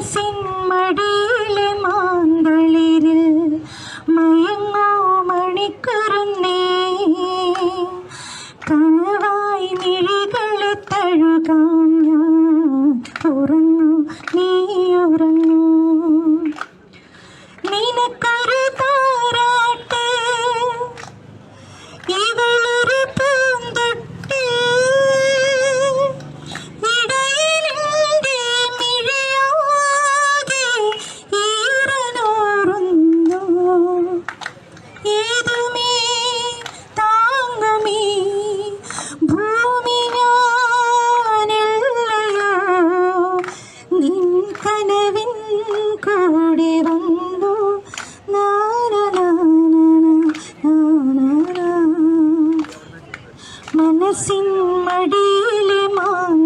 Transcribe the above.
മനസ്സിൻ മടിയിലെ മാന്തളിരിൽ മയങ്ങോ മണിക്കറുന്നേ കനവായി നിഴികളെ തഴുകാം ഞാൻ ഉറങ്ങൂ നീ ഉറങ്ങൂ. കൂടെ വന്നു. മനസ്സിൻ മടിയിലെ മാന്തളിര്